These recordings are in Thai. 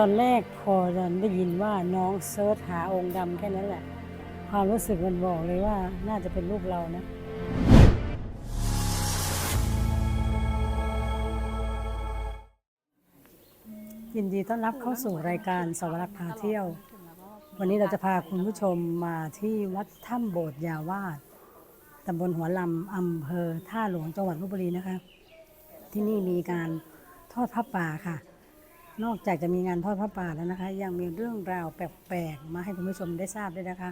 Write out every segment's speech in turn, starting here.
ตอนแรกพอได้ยินว่าน้องเซิร์ชหาองค์ดำแค่นั้นแหละ ความรู้สึกมันบอกเลยว่าน่าจะเป็นลูกเรานะ ยินดีต้อนรับเข้าสู่รายการสวรักษ์พาเที่ยว วันนี้เราจะพาคุณผู้ชมมาที่วัดถ้ำโบสถ์ยาวาดตำบลหัวลำอำเภอท่าหลวงจังหวัดลบบุรีนะคะ ที่นี่มีการทอดผ้าป่าค่ะ นอกจากจะมีงานทอดผ้าป่าแล้วนะคะ ยังมีเรื่องราวแปลกๆ มาให้คุณผู้ชมได้ทราบด้วยนะคะ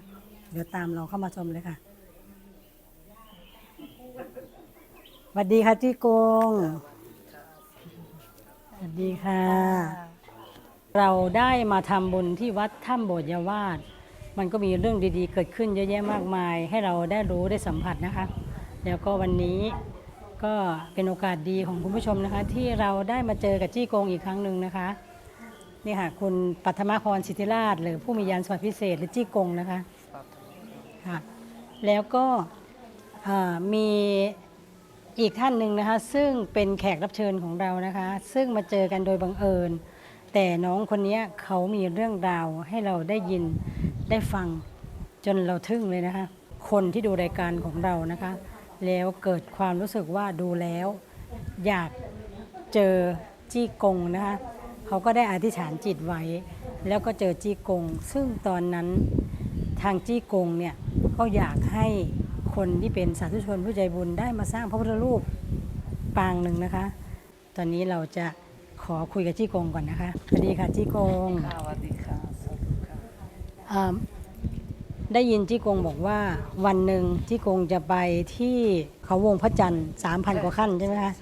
เดี๋ยวตามเราเข้ามาชมเลยค่ะสวัสดีค่ะจี้กงสวัสดีค่ะ เราได้มาทำบุญที่วัดถ้ำโบสถยาวาดมันก็มีเรื่องดีๆ เกิดขึ้นเยอะแยะมากมาย ให้เราได้รู้ได้สัมผัสนะคะ แล้วก็วันนี้ ก็เป็นโอกาสดีของคุณผู้ชมนะคะ ที่เราได้มาเจอกับจี้โกงอีกครั้งหนึ่งนะคะนี่ค่ะคุณปัทมาพรสิทธิราช หรือผู้มียานสวัสดิพิเศษ หรือจี้กงนะคะค่ะแล้วก็มีอีกท่านหนึ่งนะคะ ซึ่งเป็นแขกรับเชิญของเรานะคะ ซึ่งมาเจอกันโดยบังเอิญ แต่น้องคนนี้เขามีเรื่องราวให้เราได้ยินได้ฟังจนเราทึ่งเลยนะคะ คนที่ดูรายการของเรานะคะ แล้วเกิดความรู้สึกว่าดูแล้ว อยากเจอจี้กงนะคะเขาก็ได้อธิษฐานจิตไว้ แล้วก็เจอจี้กง ซึ่งตอนนั้นทางจี้กงเนี่ยก็อยากให้คนที่เป็นสาธุชนผู้ใจบุญได้มาสร้างพระพุทธรูปปางหนึ่งนะคะ ตอนนี้เราจะขอคุยกับจี้กงก่อนนะคะสวัสดีค่ะจี้กงค่ะสวัสดีค่ะสวัสดีค่ะอ่า ได้ยินจี้กงบอกว่าวันหนึ่งจี้กงจะไปที่เขาวงพระจันทร์สามพันกว่าขั้นใช่ไหมคะ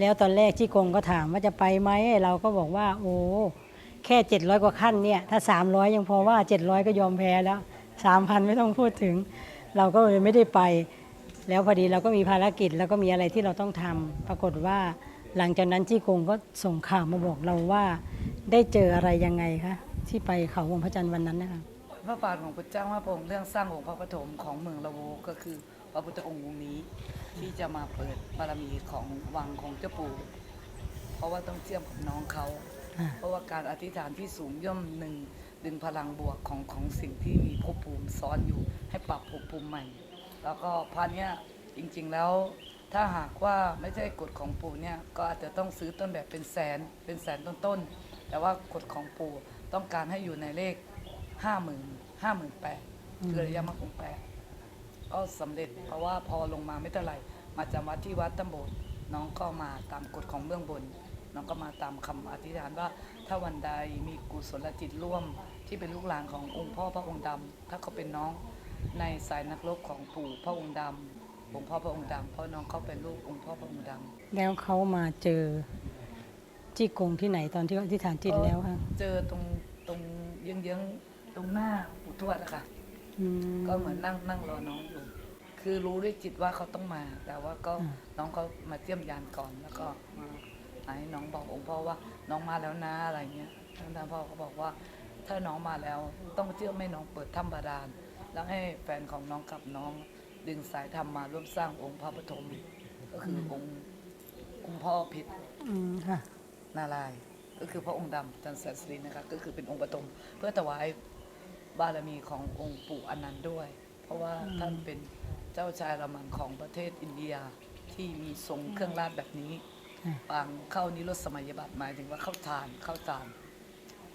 แล้วตอนแรกจี้กงก็ถามว่าจะไปไหมเราก็บอกว่า โอ้แค่เจ็ดร้อยกว่าขั้นเนี่ยถ้าสามร้อยยังพอว่าเจ็ดร้อยก็ยอมแพ้แล้วสามพันไม่ต้องพูดถึง เราก็เลยไม่ได้ไป แล้วพอดีเราก็มีภารกิจแล้วก็มีอะไรที่เราต้องทำปรากฏว่าหลังจากนั้นจี้กงก็ส่งข่าวมาบอกเราว่า ได้เจออะไรยังไงคะที่ไปเขาวงพระจันทร์วันนั้นนะคะ พระบาทของพระเจ้าว่าพระองค์เรื่องสร้างองค์พระปฐมของเมืองละโวก็คือพระพุทธองค์องค์นี้ ที่จะมาเปิดบารมีของวังของเจ้าปู่ เพราะว่าต้องเชื่อมกับน้องเขาอ่าเพราะว่าการอธิษฐานที่สูงย่อมหนึ่งดึงพลังบวกของของสิ่งที่มีภพภูมิซ้อนอยู่ให้ปรับภพภูมิใหม่ แล้วก็พระเนี้ยจริงๆแล้วถ้าหากว่าไม่ใช่กฎของปู่เนี่ยก็อาจจะต้องซื้อต้นแบบเป็นแสนเป็นแสนต้นๆแต่ว่ากฎของปู่ต้องการให้อยู่ในเลข ห้าหมื่นห้าหมื่นแปดคือระยะมรรคองแปดก็สำเร็จเพราะว่าพอลงมาไม่เท่าไหร่มาจำวัดที่วัดตำบลน้องก็มาตามกฎของเบื้องบน น้องก็มาตามคำอธิษฐานว่า ถ้าวันใดมีกุศลจิตร่วมที่เป็นลูกหลานขององค์พ่อพระองค์ดำถ้าเขาเป็นน้องในสายนักรบของปู่พระองค์ดำองค์พ่อพระองค์ดำเพราะน้องเขาเป็นลูกองค์พ่อพระองค์ดำแล้วเขามาเจอจี้กงที่ไหนตอนที่เขาอธิษฐานจิตแล้วคะเจอตรงตรงเยื้องๆ ตรงหน้าปู่ทวดอะค่ะ อืม ก็เหมือนนั่งนั่งรอน้องอยู่ คือรู้ด้วยจิตว่าเขาต้องมา แต่ว่าก็อ่า น้องเขามาเจียมยานก่อนแล้วก็มาให้น้องบอกองค์พ่อว่าน้องมาแล้วนะอะไรเงี้ยท่านพ่อก็บอกว่า ถ้าน้องมาแล้วต้องเชื่อมให้น้องเปิดถ้ำบาดาลแล้วให้แฟนของน้องกับน้อง ดึงสายธรรมมาร่วมสร้างองค์พระปฐมก็คือองค์องค์พ่อพิษ อืมค่ะ นารายณ์ก็คือพระองค์ดำจันทร์แสนสิรินะคะก็คือเป็นองค์ปฐมเพื่อถวาย บารมีขององค์ปู่อนันต์ด้วย เพราะว่าท่านเป็นเจ้าชายละมันของประเทศอินเดียที่มีทรงเครื่องราชแบบนี้ค่ะปางเข้านิโรธสมัยบัตรหมายถึงว่าเข้าทานเข้าทาน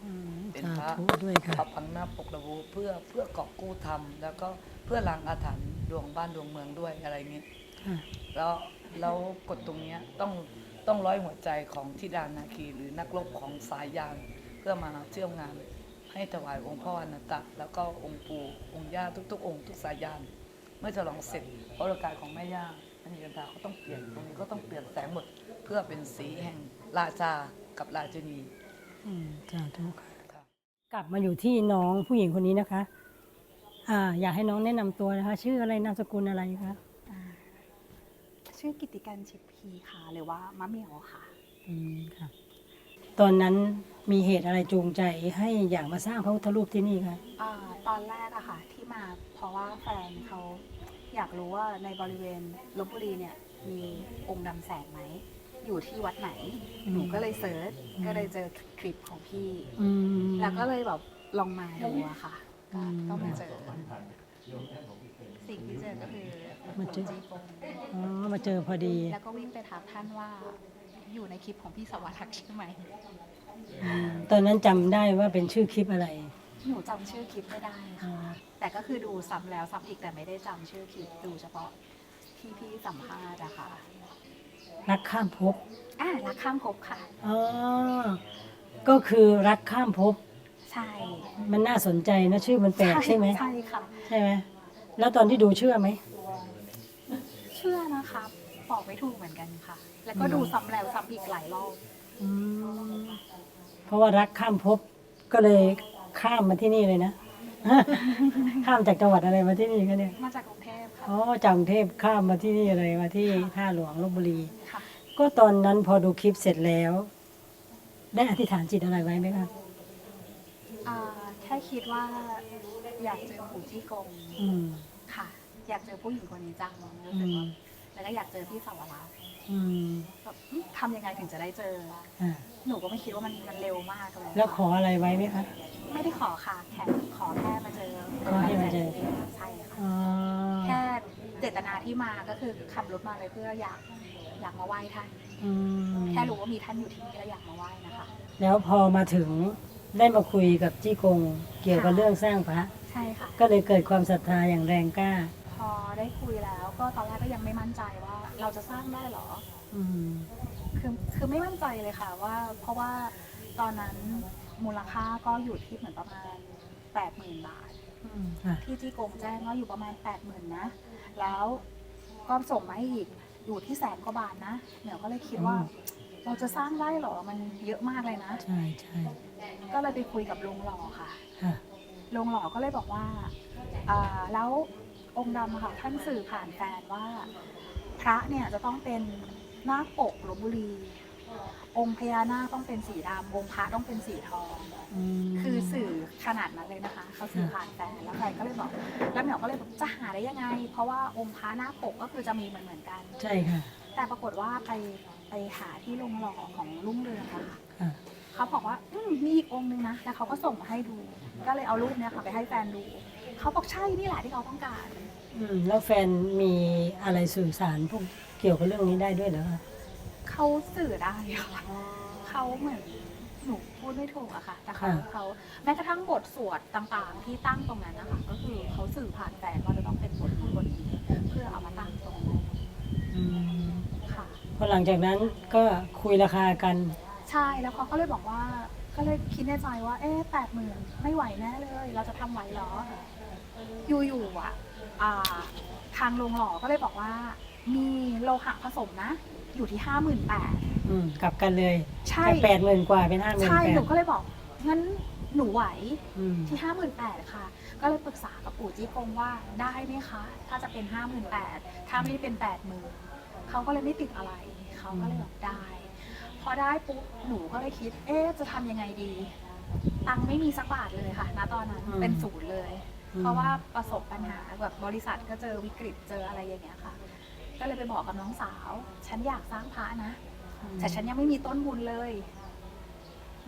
อืมเป็นสาพระธุด้วยค่ะพระพังหน้าปกระโวเพื่อเพื่อกอบกู้ธรรม แล้วก็เพื่อล้างอาถรรพ์ดวงบ้านดวงเมืองด้วยอะไรเงี้ยค่ะแล้วแล้วกฎตรงเนี้ยต้องต้องร้อยหัวใจของทิดานาคีหรือนักรบของสายยานเพื่อมาเชื่อมงาน ให้ถวายองค์พ่ออนันตะ แล้วก็องค์ปู่องค์ย่าทุก ๆ องค์ทุกสายยานเมื่อฉลองเสร็จพระโลกายของแม่ย่าอันนี้กันตาเขาต้องเปลี่ยนตรงนี้ก็ต้องเปลี่ยนแสงหมดเพื่อเป็นสีแห่งราชากับราชินีอืมสาธุค่ะค่ะกลับมาอยู่ที่น้องผู้หญิงคนนี้นะคะ อ่า อยากให้น้องแนะนำตัวนะคะ ชื่ออะไรนามสกุลอะไรคะชื่อกิติการชิปพีค่ะ หรือว่า มะเหมียวค่ะ อืมค่ะ ตอนนั้นมีเหตุอะไรจูงใจให้อยากมาสร้างพระพุทธรูปที่นี่คะอาตอนแรกอะค่ะ ที่มาเพราะว่าแฟนเขาอยากรู้ว่าในบริเวณลบบุรีเนี่ยมีองค์ดำแสงไหม อยู่ที่วัดไหนอืมหนูก็เลยเซิร์ชก็เลยเจอคลิปของพี่ อืม แล้วก็เลยแบบลองมาดูอะค่ะอืก็มก็มาเจอ สิ่งที่เจอก็คือมาเจอจีกงอ๋อมาเจอพอดี แล้วก็วิ่งไปถามท่านว่า อยู่ในคลิปของพี่สวัสดิ์ใช่ไหมอืมตอนนั้นจำได้ว่าเป็นชื่อคลิปอะไรหนูจำชื่อคลิปไม่ได้อ่าค่ะแต่ก็คือดูซ้ำแล้วซ้ำอีกแต่ไม่ได้จำชื่อคลิปดูเฉพาะที่พี่สัมภาษณ์อะค่ะรักข้ามภพอ่ารักข้ามภพค่ะ อ๋อก็คือรักข้ามภพใช่มันน่าสนใจนะชื่อมันแปลกใช่ไหมใช่ค่ะ ใช่ไหมแล้วตอนที่ดูเชื่อไหมเชื่อนะคะบอกไม่ถูกเหมือนกันค่ะ แล้วก็ดูซ้ำแล้วซ้ำอีกหลายรอบอืมเพราะว่ารักข้ามภพก็เลยข้ามมาที่นี่เลยนะ ข้ามจากจังหวัดอะไรมาที่นี่ก็เนี่ยมาจากกรุงเทพค่ะอ๋อจากกรุงเทพข้ามมาที่นี่เลยมาที่ท่าหลวงลบบุรี ค่ะ ก็ตอนนั้นพอดูคลิปเสร็จแล้ว ได้อธิษฐานจิตอะไรไว้ไหมคะอ่าแค่คิดว่าอยากเจอปู่ที่กงอืม ค่ะ อยากเจอผู้หญิงคนนี้จังรู้อืสึกมว่าแล้วก็อยากเจอพี่สาวรักษ์ อืมแบบอืมทำยังไงถึงจะได้เจอ อ่าหนูก็ไม่คิดว่ามันมันเร็วมากเลยแล้วขออะไรไว้ไหมคะ ไม่ได้ขอค่ะแค่ขอแค่มาเจอขอให้มาเจอ ใช่ค่ะ อ๋อแค่เจตนาที่มาก็คือขับรถมาเลยเพื่ออยากอยากมาไหว้ท่าน อืมแค่รู้ว่ามีท่านอยู่ที่นี่แล้วอยากมาไหว้นะคะ แล้วพอมาถึงได้มาคุยกับจี้กงเกี่ยวกับค่ะ เรื่องสร้างพระ ใช่ค่ะ ก็เลยเกิดความศรัทธาอย่างแรงกล้า พอได้คุยแล้วก็ตอนแรกก็ยังไม่มั่นใจว่า เราจะสร้างได้เหรอ อืม คือคือไม่มั่นใจเลยค่ะว่า เพราะว่าตอนนั้นมูลค่าก็อยู่ที่เหมือนประมาณแปดหมื่นบาท อืมค่ะ ที่จีโกงแจ้งว่าอยู่ประมาณแปดหมื่นนะ แล้วก็ส่งมาให้อีกอยู่ที่แสนกว่าบาทนะเหมียวก็เลยคิดว่า อืม เราจะสร้างได้เหรอมันเยอะมากเลยนะ ใช่ใช่ก็เลยไปคุยกับลุงหล่อค่ะ ค่ะลุงหล่อก็เลยบอกว่าอ่า แล้วองค์ดำอะค่ะท่านสื่อผ่านแฟนว่า พระเนี่ยจะต้องเป็นนาคปกลบบุรี องค์พญานาคต้องเป็นสีดำองค์พระต้องเป็นสีทองอืมคือสื่อขนาดนั้นเลยนะคะ เขาสื่อผ่านแฟนแล้วแฟนก็เลยบอก แล้วเหมียวก็เลยบอกจะหาได้ยังไง เพราะว่าองค์พระหน้าปกก็คือจะมีเหมือนเหมือนๆกัน ใช่ค่ะ แต่ปรากฏว่าไปไปหาที่โรงหล่อของลุงเรืองอะค่ะค่ะเขาบอกว่าอืมมีอีกองค์นึงนะแล้วเขาก็ส่งมาให้ดู ก็เลยเอารูปเนี้ยค่ะไปให้แฟนดู เขาบอกใช่นี่แหละที่เขาต้องการ อืมแล้วแฟนมีอะไรสื่อสารพวกเกี่ยวกับเรื่องนี้ได้ด้วยเหรอคะเขาสื่อได้ค่ะเขาเหมือนหนูพูดไม่ถูกอะค่ะ แต่เขาเขาแม้กระทั่งบทสวดต่างๆ ที่ตั้งตรงนั้นนะคะก็คือเขาสื่อผ่านแฟนว่าจะต้องเป็นบทนี้บทนี้เพื่อเอามาตั้งตรงนั้นอืมค่ะ พอหลังจากนั้นก็คุยราคากันใช่แล้วเขาก็เลยบอกว่า ก็เลยคิดในใจว่า เอ๊ะแปดหมื่นไม่ไหวแน่เลย เราจะทำไหวเหรออยู่ๆอะ อ่าทางโรงหล่อก็เลยบอกว่า มีโลหะผสมนะ อยู่ที่ห้าหมื่นแปดอืมกลับกันเลยใช่แปดหมื่นกว่าเป็นห้าหมื่นใช่ แปหนูดก็เลยบอก งั้นหนูไหวอืมที่ห้าหมื่นแปดค่ะ ก็เลยปรึกษากับปู่จี้กงว่าได้ไหมคะ ถ้าจะเป็นห้าหมื่นแปดถ้าไม่ได้เป็นแปดหมื่นเขาก็เลยไม่ติดอะไร เขาก็เลยบอกได้ พอได้ปุ๊บหนูก็เลยคิด เอ๊ะ จะทำยังไงดี ตังค์ไม่มีสักบาทเลยค่ะ ณ ตอนนั้นอืมเป็นศูนย์เลยอืม เพราะว่าประสบปัญหาแบบบริษัทก็เจอวิกฤตเจออะไรอย่างเงี้ยค่ะ ก็เลยไปบอกกับน้องสาว ฉันอยากสร้างพระนะ แต่ฉันยังไม่มีต้นบุญเลย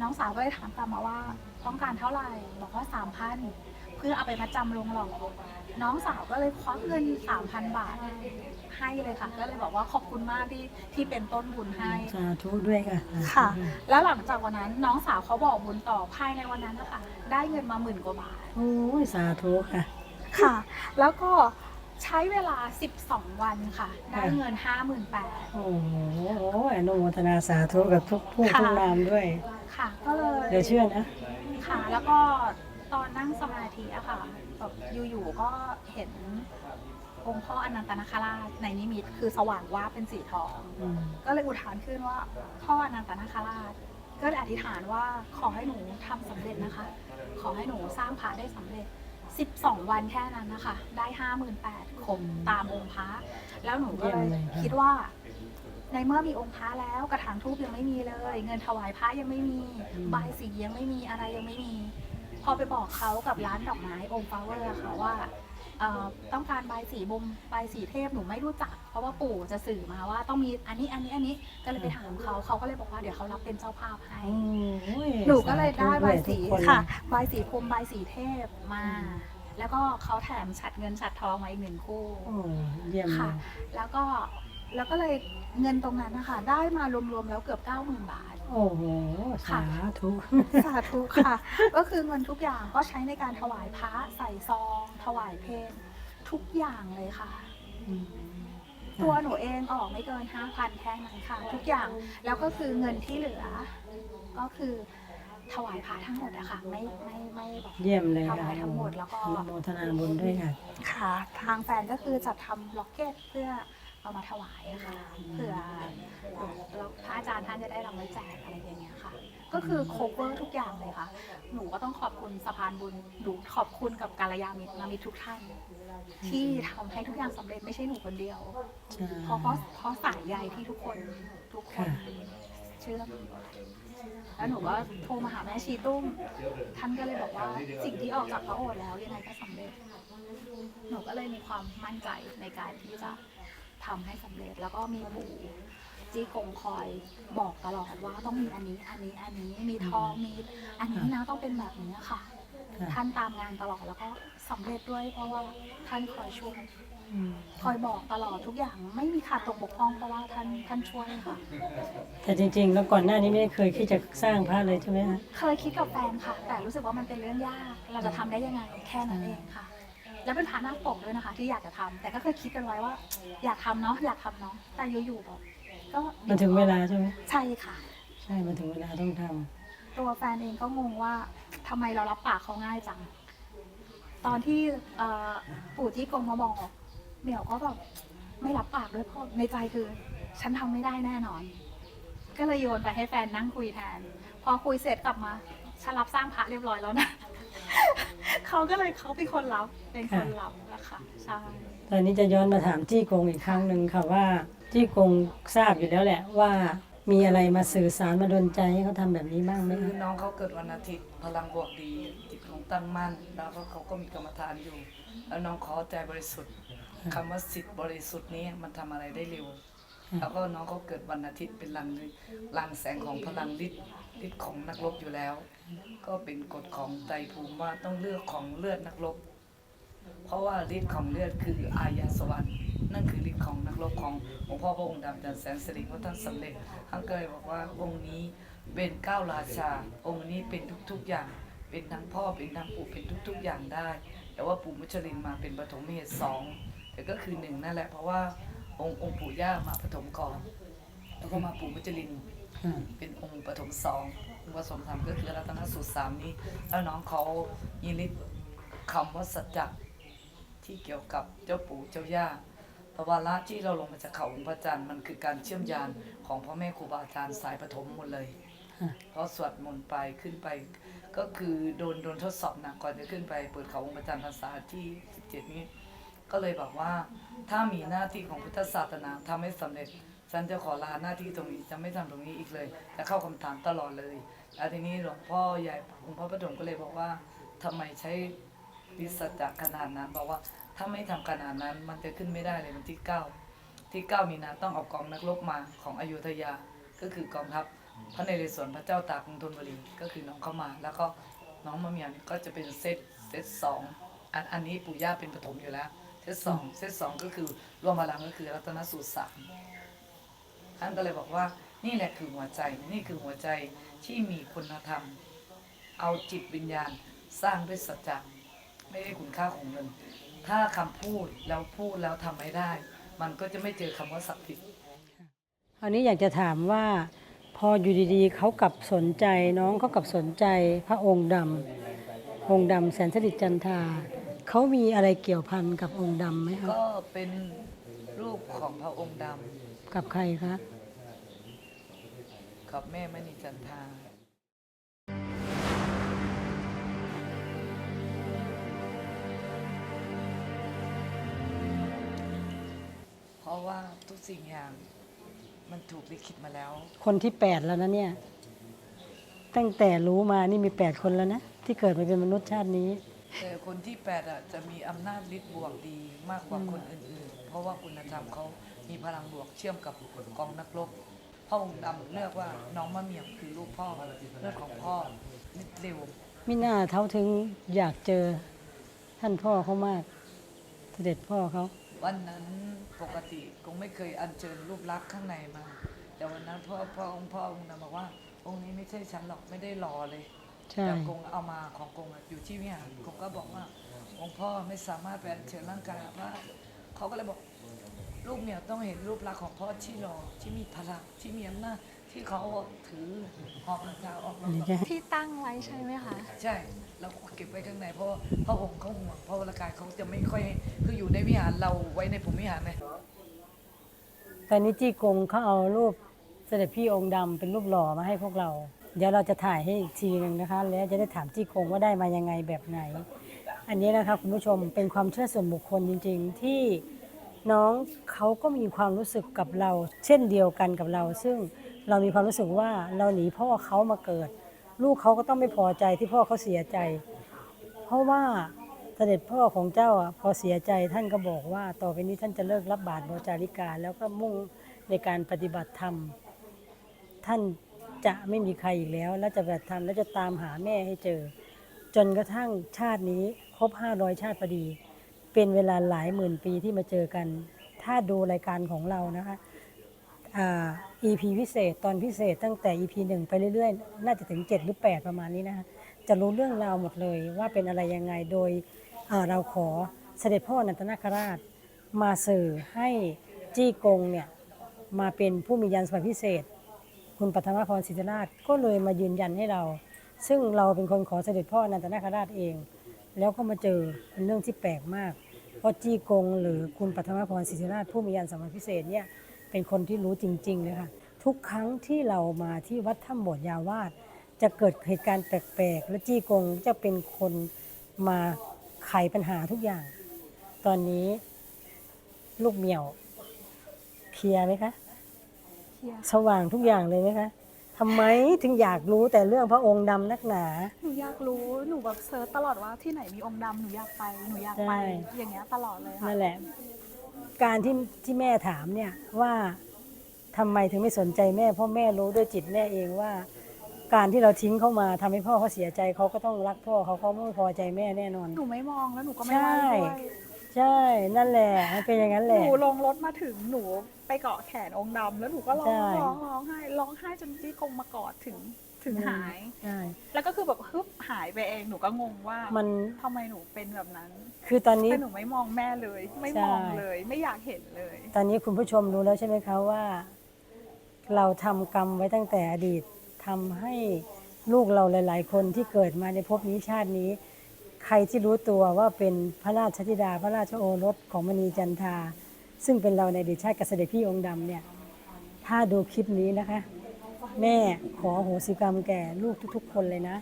น้องสาวก็เลยถามกลับมาว่า ต้องการเท่าไหร่ บอกว่าสามพันเพื่อเอาไปมาจำลงหล่อน้องสาวก็เลยควักเงินสามพันบาทให้เลยค่ะ ก็เลยบอกว่าขอบคุณมากที่ที่เป็นต้นบุญให้สาธุด้วยค่ะ ค่ะ แล้วหลังจากวันนั้นน้องสาวเขาบอกบุญต่อภายในวันนั้นนะคะได้เงินมาหมื่นกว่าบาท โอ้ยสาธุค่ะ ค่ะ แล้วก็ใช้เวลา 12 วันค่ะ ได้เงิน 58,000โอ้โหอนุโมทนาสาธุกับทุกผู้ค่ะทุกนามด้วย ค่ะก็เลยเดี๋ยวเชื่อนะ ค่ะ แล้วก็ตอนนั่งสมาธิอะค่ะแบบอยู่ๆก็เห็นองค์พ่ออนันตนาคราชในนิมิตคือสว่างว่าบเป็นสีทองอืมก็เลยอุทานขึ้นว่าพ่ออนันตนาคราช ก็เลยอธิษฐานว่าขอให้หนูทำสำเร็จนะคะ ขอให้หนูสร้างพระได้สำเร็จ 12 วันแค่นั้นนะคะ ได้ 58,000ครบตามองค์พระแล้วหนูก็เลยคิดว่า ในเมื่อมีองค์พระแล้วกระถางทูบยังไม่มีเลย เงินถวายพระยังไม่มีใบายสียังไม่มีอะไรยังไม่มี พอไปบอกเขากับร้านดอกไม้องค์ฟลาเวอร์ค่ะว่า เอ่อต้องการใบายสีบมใบายสีเทพหนูไม่รู้จัก เพราะว่าปู่จะสื่อมาว่าต้องมีอันนี้อันนี้อันนี้ก็เลยไปถามเขาเขาก็เลยบอกว่าเดี๋ยวเขารับเป็นเจ้าภาพให้โอ้ยหนูก็เลยได้ใบายสีสาธุด้วยทุกนค่ะใบายสีพรมใบายสีเทพมา แล้วก็เขาแถมฉัดเงินฉัดทองมาอีกหนึ่งคู่ โอ้เยี่ยมเลค่ะยแล้วก็แล้วก็เลยเงินตรงนั้นนะคะได้มารวมๆแล้วเกือบ 90,000 บาท โอ้โหค่ะสาธุสาธุค่ะ ก็คือเงินทุกอย่างก็ใช้ในการถวายพระใส่ซอง ถวายเพลงทุกอย่างเลยค่ะ ตัวหนูเองออกไม่เกิน5,000แค่นั้นค่ะ ทุกอย่างแล้วก็คือเงินที่เหลือ ก็คือถวายพระทั้งหมดอะค่ะไม่ไม่ไม่แบบเยี่ยมเลยถค่ะวายทั้งหมดแล้วก็อนุโมทนาบุญด้วยค่ะ ค่ะ ทางแฟนก็คือจัดทำล็อกเก็ตเพื่อ เอามาถวายอะค่ะเผื่อแล้วพระอาจารย์ท่านจะได้นำไว้แจกอะไรอย่างเงี้ยค่ะ ก็คือโคเวอร์ทุกอย่างเลยค่ะ หนูก็ต้องขอบคุณสะพานบุญหนูขอบคุณกับกาลยามิตรนามิตรทุกท่าน ที่ทำให้ทุกอย่างสำเร็จไม่ใช่หนูคนเดียวใช่เพราะเพราะเพราะสายใยที่ทุกคนทุกคนค่ะเชื่อมแล้วหนูก็โทรมาหาแม่ชีตุ้ม ท่านก็เลยบอกว่าสิ่งที่ออกจากพระโอษฐ์แล้วยังไงก็สำเร็จ หนูก็เลยมีความมั่นใจในการที่จะ ทำให้สำเร็จ แล้วก็มีปู่จีกงคอยบอกตลอดว่าต้องมีอันนี้อันนี้อันนี้มีทองมีอันนี้นะต้องเป็นแบบนี้ค่ะค่ะท่านตามงานตลอดแล้วก็สำเร็จด้วย เพราะว่าท่านคอยช่วยอืมคอยบอกตลอดทุกอย่างไม่มีขาดตกบกพร่องเพราะว่าท่านท่านช่วยค่ะ แต่จริง ๆ แล้วก่อนหน้านี้ไม่ได้เคยที่จะสร้างพระเลยใช่ไหมคะเคยคิดกับแฟนค่ะ แต่รู้สึกว่ามันเป็นเรื่องยาก เราจะทำได้ยังไงแค่นั้นเองค่ะ แล้วเป็นพาหน้าปกด้วยนะคะ ที่อยากจะทำแต่ก็เคยคิดกันไว้ว่า อยากทำเนาะอยากทำเนาะแต่อยู่ๆแบบก็มันถึงเวลาใช่ไหมใช่ค่ะ ใช่มันถึงเวลาต้องทำตัวแฟนเองก็งงว่าทำไมเรารับปากเขาง่ายจัง ตอนที่เอ่อปู่ที่กงมาบอกเหมียวก็แบบไม่รับปากด้วยเพราะในใจคือ ฉันทำไม่ได้แน่นอน ก็เลยโยนไปให้แฟนนั่งคุยแทน พอคุยเสร็จกลับมาฉันรับสร้างพระเรียบร้อยแล้วนะ เขาก็เลยเขาเป็นคนรับเป็นคนรับนะคะใช่ตอนนี้จะย้อนมาถามจี้กงอีกครั้งหนึ่งค่ะว่าจี้กงทราบอยู่แล้วแหละว่ามีอะไรมาสื่อสารมาดนใจให้เขาทำแบบนี้บ้างไหมคือคะน้องเขาเกิดวันอาทิตย์พลังบวกดีจิตของตั้งมั่น แล้วก็เขาก็มีกรรมฐานอยู่ แล้วน้องขอใจบริสุทธิ์คำว่าสิทธิ์บริสุทธิ์นี้มันทำอะไรได้เร็ว แล้วก็น้องเขาเกิดวันอาทิตย์เป็นลังลังแสงของพลังฤทธิ์ฤทธิ์ของนักรบอยู่แล้ว ก็เป็นกฎของไตรภูมิว่าต้องเลือกของเลือดนักรบ เพราะว่าฤทธิ์ของเลือดคืออายาสวรรค์นั่นคือฤทธิ์ของนักรบของหลวงพ่อพระองค์ดำจันทร์แสนสิริว่าท่านสำเร็จท่านก็เลยบอกว่าองค์นี้เป็นเก้าราชา องค์นี้เป็นทุกๆอย่าง เป็นทั้งพ่อเป็นทั้งปู่เป็นทุก ๆอย่างได้ แต่ว่าปู่มุชลินมาเป็นปฐมเหตุสองแต่ก็คือหนึ่งนั่นแหละเพราะว่าองค์องค์ปู่ย่ามาปฐมก่อนแล้วก็มาปู่มุจลินค่ะเป็นองค์ปฐมสององค์ ผสมธรรมก็คือรัตนสูตรสามนี้ แล้วน้องเขายิริตคำว่าสัจจะที่เกี่ยวกับเจ้าปู่เจ้าย่าปวาระที่เราลงมาจากเขาองค์พระจันทร์มันคือการเชื่อมยานของพ่อแม่ครูบาอาจารย์สายปฐมหมดเลยเพราะสวดมนต์ไปขึ้นไป ก็คือโดนโดนทดสอบหนักก่อนจะขึ้นไปเปิดเขาองค์พระจันทร์ภาษาที่17นี้ ก็เลยบอกว่าถ้ามีหน้าที่ของพุทธศาสนาทำให้สำเร็จ ฉันจะขอลาหน้าที่ตรงนี้จะไม่ทำตรงนี้อีกเลย จะเข้าคำถามตลอดเลยแล้วทีนี้หลวงพ่อใหญ่องค์พระประถมก็เลยบอกว่าทำไมใช้วิสัจขนาดนั้นบอกว่าถ้าไม่ทำขนาดนั้นมันจะขึ้นไม่ได้เลยวันที่เก้าที่เก้ามีนาต้องเอากองนักรบมาของอยุธยาก็คือกองทัพพระในเรศวรพระเจ้าตากกรุงธนบุรีก็คือน้องเข้ามา แล้วก็น้องมะเมียนก็จะเป็นเซตเซตสองอันอันนี้ปู่ย่าเป็นปฐมอยู่แล้วเซตสองเซตสองก็คือรวมพลังก็คือรัตนสูตรสาม ท่านก็เลยบอกว่านี่แหละคือหัวใจนี่คือหัวใจที่มีคุณธรรม เอาจิตวิญญาณสร้างด้วยสัจจะไม่ได้คุณค่าของเงิน ถ้าคำพูดแล้วพูดแล้วทำไม่ได้ มันก็จะไม่เจอคำว่าศักดิ์สิทธิ์อันนี้อยากจะถามว่า พออยู่ดีๆเขากลับสนใจน้องเขากลับสนใจพระองค์ดำองค์ดำแสนสนิทจันทราเขามีอะไรเกี่ยวพันกับองค์ดำไหมคะก็เป็นรูปของพระองค์ด กับใครคะำกับแม่มณีจันทราเพราะว่าทุกสิ่งอย่างมันถูกลิขิตมาแล้ว คนที่แปดแล้วนะเนี่ย ตั้งแต่รู้มานี่มีแปดคนแล้วนะ ที่เกิดมาเป็นมนุษย์ชาตินี้ แต่คนที่แปดอะจะมีอำนาจฤทธิ์บวกดีมากกว่าคนอื่นๆ เพราะว่าคุณธรรมเขา มีพลังบวกเชื่อมกับกองนักรบพ่อองค์ดำเลือกว่าน้องมะเหมี่ยวคือลูกพ่อเลือดของพ่อนิดเร็วมิน่าเท่าถึงอยากเจอท่านพ่อเขามาก เสด็จพ่อเขา วันนั้นปกติคงไม่เคยอัญเชิญรูปลักษณ์ข้างในมา แต่วันนั้นพ่อพ่อองค์พ่อองค์ดำบอกว่า องค์นี้ไม่ใช่ฉันหรอกไม่ได้รอเลยใช่แต่กงเอามาของกงอะอยู่ที่วิหารกงก็บอกว่าองค์พ่อไม่สามารถไปอัญเชิญร่างกายพระเขาก็เลยบอก ลูกเนี่ยต้องเห็นรูปลักษณ์ของพ่อที่รอที่มีพลังที่มีอำนาจที่เขาถือหอกกาวออกมาอันนี้จะที่ตั้งไว้ใช่ไหมคะ ใช่เราเก็บไว้ข้างในเพราะว่าพระองค์เขาห่วงเพราะวรากายเขาจะไม่ค่อยคืออยู่ในวิหารเราไว้ในผมวิหารเลยตอนนี้จี้กงเขาเอารูปเสด็จพี่องค์ดำเป็นรูปหล่อมาให้พวกเรา เดี๋ยวเราจะถ่ายให้อีกทีหนึ่งนะคะ แล้วจะได้ถามจี้กงว่าได้มายังไงแบบไหน อันนี้นะคะคุณผู้ชมเป็นความเชื่อส่วนบุคคลจริง ๆ ที่ น้องเขาก็มีความรู้สึกกับเรา เช่นเดียวกันกับเรา ซึ่งเรามีความรู้สึกว่าเราหนีพ่อเขามาเกิด ลูกเขาก็ต้องไม่พอใจที่พ่อเขาเสียใจ เพราะว่าเสด็จพ่อของเจ้าอะพอเสียใจท่านก็บอกว่า ต่อไปนี้ท่านจะเลิกรับบาตรบจาริกา แล้วก็มุ่งในการปฏิบัติธรรม ท่านจะไม่มีใครอีกแล้ว และจะปฏิบัติธรรมและจะตามหาแม่ให้เจอ จนกระทั่งชาตินี้ครบ500ชาติพอดี เป็นเวลาหลายหมื่นปีที่มาเจอกัน ถ้าดูรายการของเรานะคะอ่า EP พิเศษตอนพิเศษตั้งแต่ EP หนึ่งไปเรื่อยๆ น่าจะถึง 7 หรือ 8 ประมาณนี้นะคะจะรู้เรื่องราวหมดเลยว่าเป็นอะไรยังไงโดยเราขอเสด็จพ่อนันตนาคราช มาสื่อให้จี้กงเนี่ยมาเป็นผู้มียานสมบัติพิเศษ คุณปัทมพรศิริราชก็เลยมายืนยันให้เรา ซึ่งเราเป็นคนขอเสด็จพ่อนันตนาคราชเอง แล้วก็มาเจอเป็นเรื่องที่แปลกมาก พราะจี้กงหรือคุณปัทมพรศิริราชผู้มียานสมบัติพิเศษเนี่ยเป็นคนที่รู้จริงๆเลยค่ะทุกครั้งที่เรามาที่วัดถ้ำโบสถ์ยาวาดจะเกิดเหตุการณ์แปลกๆ และจี้กงจะเป็นคนมาไขปัญหาทุกอย่าง ตอนนี้ลูกเหมียวเคลียร์ไหมคะเคลียร์สว่างทุกอย่างเลยไหมคะ ทำไมถึงอยากรู้แต่เรื่องพระองค์ดำนักหนา หนูอยากรู้หนูแบบเซิร์ชตลอดว่าที่ไหนมีองค์ดำหนูอยากไปหนูอยากไปใช่ อย่างเงี้ยตลอดเลยค่ะนั่นแหละ การที่ที่แม่ถามเนี่ยว่าทำไมถึงไม่สนใจแม่เพราะแม่รู้ด้วยจิตแม่เองว่า การที่เราทิ้งเขามาทำให้พ่อเขาเสียใจเขาก็ต้องรักพ่อเขาเขาไม่พอใจแม่แน่นอน หนูไม่มองแล้วหนูก็ไม่ใช่ไล่ด้วยใช่นั่นแหละมันเป็นอย่างนั้นแหหละนูลงรถมาถึงหนู ไปเกาะแขนองค์ดำแล้วหนูก็ร้อใช่งร้องร้องไห้ร้องไห้จนจี้กงมากอดถึงถึงหาย ใช่ แล้วก็คือแบบฮึบหายไปเองหนูก็งงว่ามัน ทำไมหนูเป็นแบบนั้นคือตอนนี้ แต่หนูไม่มองแม่เลย ไม่มองเลย ไม่อยากเห็นเลย ตอนนี้คุณผู้ชมรู้แล้วใช่ไหมคะว่า เราทำกรรมไว้ตั้งแต่อดีตทำให้ลูกเราหลาย ๆ คนที่เกิดมาในภพนี้ชาตินี้ ใครที่รู้ตัวว่าเป็นพระราชธิดา พระราชโอรสของมณีจันทรา ซึ่งเป็นเราในอดีตชาติกบเสด็จพี่องค์ดำเนี่ยถ้าดูคลิปนี้นะคะ แม่ขอโหสิกรรมแก่ลูกทุกๆ คนเลยนะ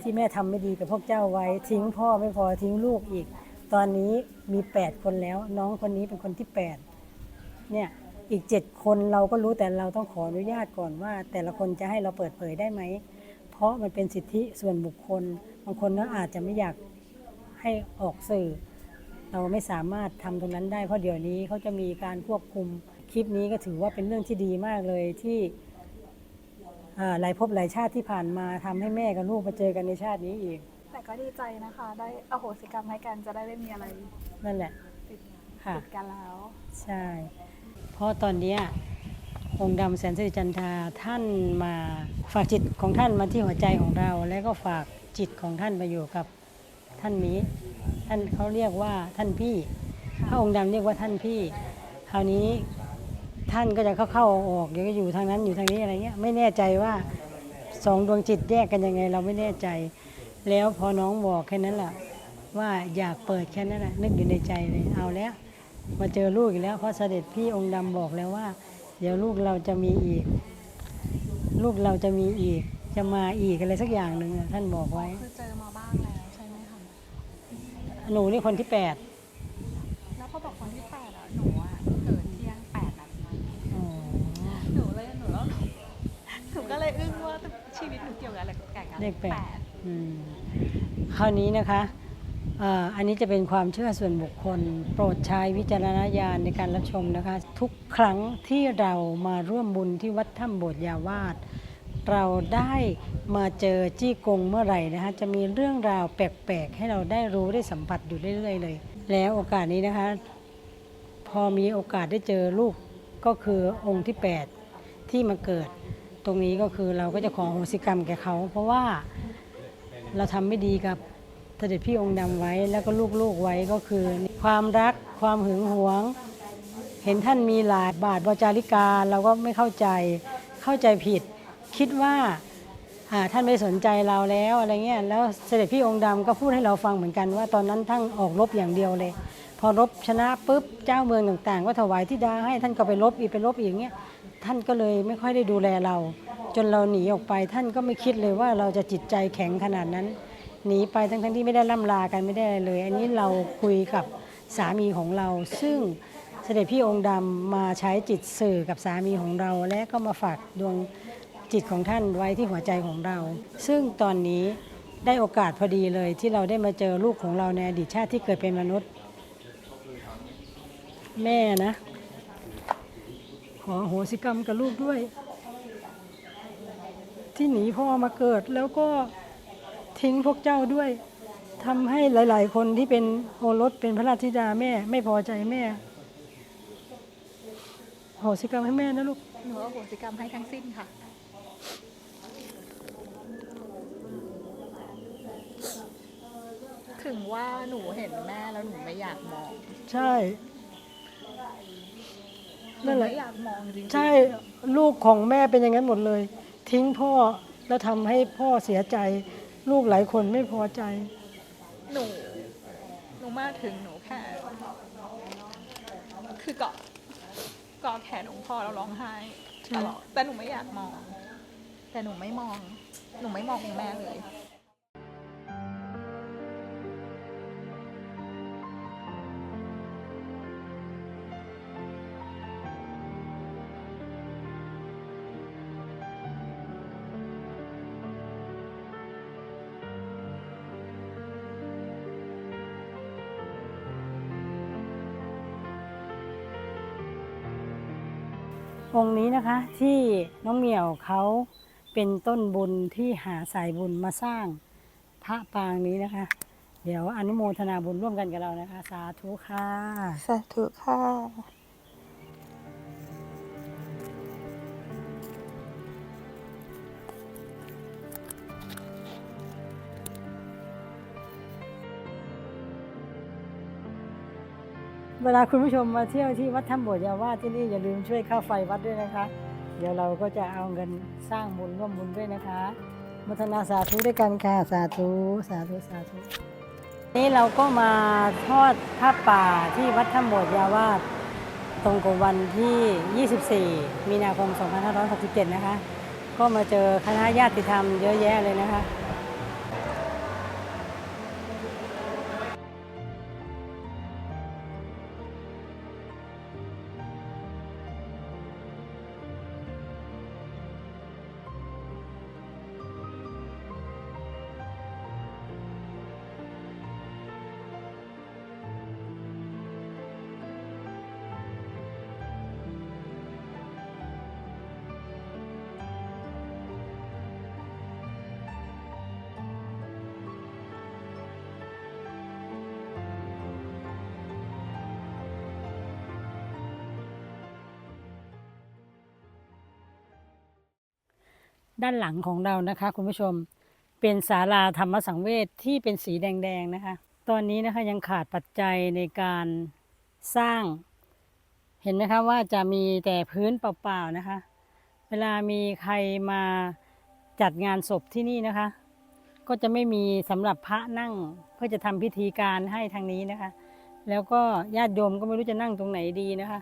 ที่แม่ทำไม่ดีกับพวกเจ้าไว้ ทิ้งพ่อไม่พอทิ้งลูกอีก ตอนนี้มี 8 คนแล้ว น้องคนนี้เป็นคนที่ 8 เนี่ยอีก 7 คนเราก็รู้แต่เราต้องขออนุญาตก่อนว่า แต่ละคนจะให้เราเปิดเผยได้ไหม เพราะมันเป็นสิทธิส่วนบุคคล บางคนก็อาจจะไม่อยากให้ออกสื่อ เราไม่สามารถทำตรงนั้นได้เพราะเดี๋ยวนี้เขาจะมีการควบคุมคลิปนี้ก็ถือว่าเป็นเรื่องที่ดีมากเลยที่อ่าหลายภพหลายชาติที่ผ่านมาทำให้แม่กับลูกมาเจอกันในชาตินี้อีก แต่ก็ดีใจนะคะ ได้อโหสิกรรมให้กันจะได้ไม่มีอะไร นั่นแหละติดค่ะติดกันแล้ว ใช่ เพราะตอนเนี้ยองค์ดำแสนสิริจันทราท่านมาฝากจิตของท่านมาที่หัวใจของเรา แล้วก็ฝากจิตของท่านไปอยู่กับท่านนี้ ท่านเขาเรียกว่าท่านพี่พระองค์ดำเรียกว่าท่านพี่ คราวนี้ท่านก็จะเข้าเข้าๆออกๆเดี๋ยวก็อยู่ทางนั้นอยู่ทางนี้อะไรเงี้ยไม่แน่ใจว่าสองดวงจิตแยกกันยังไง เราไม่แน่ใจ แล้วพอน้องบอกแค่นั้นแหละว่าอยากเปิดแค่นั้นแหละนึกอยู่ในใจเลยเอาแล้วมาเจอลูกอีกแล้วเพราะเสด็จพี่องค์ดำบอกแล้วว่า เดี๋ยวลูกเราจะมีอีก ลูกเราจะมีอีกจะมาอีกอะไรสักอย่างหนึ่งอะท่านบอกไว้คือเจอมาบ้างแล้วใช่ไหมคะ หนูนี่คนที่แปดแล้วพอบอกคนที่แปดอะหนูอะเกิดเที่ยงแปดแบบนั้นอ๋อหนูเลยหนูแล้วหนูก็เลยอึ้งว่าชีวิตหนูเกี่ยวกับอะไรกับการเลขแปแปดดอืมคราวนี้นะคะเอ่ออันนี้จะเป็นความเชื่อส่วนบุคคล โปรดใช้วิจารณญาณในการรับชมนะคะ ทุกครั้งที่เรามาร่วมบุญที่วัดถ้ำโบสถ์ยาวาส เราได้มาเจอจี้กงเมื่อไหร่นะคะจะมีเรื่องราวแปลกๆ ให้เราได้รู้ได้สัมผัสอยู่เรื่อยๆเลย แล้วโอกาสนี้นะคะ พอมีโอกาสได้เจอลูกก็คือองค์ที่ 8 ที่มาเกิด ตรงนี้ก็คือเราก็จะขอโหสิกรรมแก่เขา เพราะว่าเราทำไม่ดีกับเสด็จพี่องค์ดำไว้แล้วก็ลูกๆไว้ก็คือ ความรักความหึงหวง เห็นท่านมีหลายบาทบจาริกาเราก็ไม่เข้าใจเข้าใจผิด คิดว่าท่านไม่สนใจเราแล้วอะไรเงี้ยแล้วเสด็จพี่องค์ดำก็พูดให้เราฟังเหมือนกันว่าตอนนั้นท่านออกรบอย่างเดียวเลย พอรบชนะปุ๊บเจ้าเมืองต่างๆ ก็ถวายที่ดาให้ท่านก็ไปรบอีกไปรบอีกเงี้ยท่านก็เลยไม่ค่อยได้ดูแลเรา จนเราหนีออกไปท่านก็ไม่คิดเลยว่าเราจะจิตใจแข็งขนาดนั้น หนีไปทั้งๆที่ไม่ได้ล่ำลากันไม่ได้เลย อันนี้เราคุยกับสามีของเรา ซึ่งเสด็จพี่องค์ดำมาใช้จิตสื่อกับสามีของเรา และก็มาฝากดวง จิตของท่านไว้ที่หัวใจของเรา ซึ่งตอนนี้ได้โอกาสพอดีเลยที่เราได้มาเจอลูกของเราในอดีตชาติที่เกิดเป็นมนุษย์ แม่นะ ขอโหสิกรรมกับลูกด้วย ที่หนีพ่อมาเกิดแล้วก็ทิ้งพวกเจ้าด้วยทำให้หลาย ๆ คนที่เป็นโอรสเป็นพระราชธิดาแม่ ไม่พอใจแม่โหสิกรรมให้แม่นะลูกหนูอโหสิกรรมให้ทั้งสิ้นค่ะ ถึงว่าหนูเห็นแม่แล้วหนูไม่อยากมองใช่ หนูนั่นแหละ ไม่อยากมองจริงๆใช่ลูกของแม่เป็นอย่างนั้นหมดเลย ทิ้งพ่อแล้วทำให้พ่อเสียใจ ลูกหลายคนไม่พอใจ หนูหนูมาถึงหนูแค่คือเกาะเกาะแขนองค์พ่อแล้วร้องไห้ใช่ ตลอดแต่หนูไม่อยากมอง แต่หนูไม่มอง หนูไม่มององค์แม่เลย นะคะที่น้องเหมียวเขาเป็นต้นบุญที่หาสายบุญมาสร้างพระปางนี้นะคะ เดี๋ยวอนุโมทนาบุญร่วมกันกับเรานะคะ สาธุค่ะ สาธุค่ะ เวลาคุณผู้ชมมาเที่ยวที่วัดถ้ำโบสถ์ยาวาสที่นี่อย่าลืมช่วยค่าไฟวัดด้วยนะคะ เดี๋ยวเราก็จะเอาเงินสร้างบุญร่วมบุญด้วยนะคะมุทนาสาธุด้วยกันค่ะ สาธุสาธุสาธุนี่เราก็มาทอดผ้าป่าที่วัดถ้ำโบสถ์ยาวาสตรงกับวันที่ 24 มีนาคม 2567 นะคะ ก็มาเจอคณะญาติธรรมเยอะแยะเลยนะคะ ด้านหลังของเรานะคะ คุณผู้ชมเป็นศาลาธรรมสังเวชที่เป็นสีแดงๆนะคะ ตอนนี้นะคะยังขาดปัจจัยในการสร้าง เห็นไหมคะว่าจะมีแต่พื้นเปล่าๆนะคะ เวลามีใครมาจัดงานศพที่นี่นะคะ ก็จะไม่มีสำหรับพระนั่งเพื่อจะทำพิธีการให้ทางนี้นะคะ แล้วก็ญาติโยมก็ไม่รู้จะนั่งตรงไหนดีนะคะ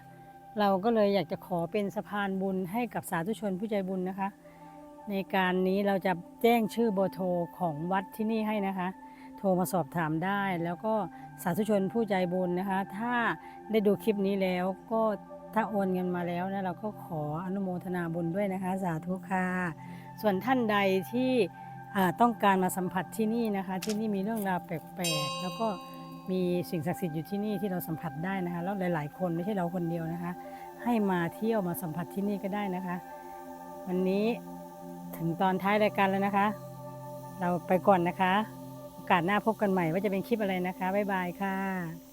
เราก็เลยอยากจะขอเป็นสะพานบุญให้กับสาธุชนผู้ใจบุญนะคะ ในการนี้เราจะแจ้งชื่อเบอร์โทรของวัดที่นี่ให้นะคะ โทรมาสอบถามได้ แล้วก็สาธุชนผู้ใจบุญนะคะ ถ้าได้ดูคลิปนี้แล้วก็ถ้าโอนเงินมาแล้วนะเราก็ขออนุโมทนาบุญด้วยนะคะ สาธุค่ะ ส่วนท่านใดที่ต้องการมาสัมผัสที่นี่นะคะ ที่นี่มีเรื่องราวแปลกๆ แล้วก็มีสิ่งศักดิ์สิทธิ์อยู่ที่นี่ที่เราสัมผัสได้นะคะ แล้วหลาย ๆ คนไม่ใช่เราคนเดียวนะคะ ให้มาเที่ยวมาสัมผัสที่นี่ก็ได้นะคะ วันนี้ ถึงตอนท้ายรายการแล้วนะคะ เราไปก่อนนะคะ โอกาสหน้าพบกันใหม่ว่าจะเป็นคลิปอะไรนะคะ บ๊ายบายค่ะ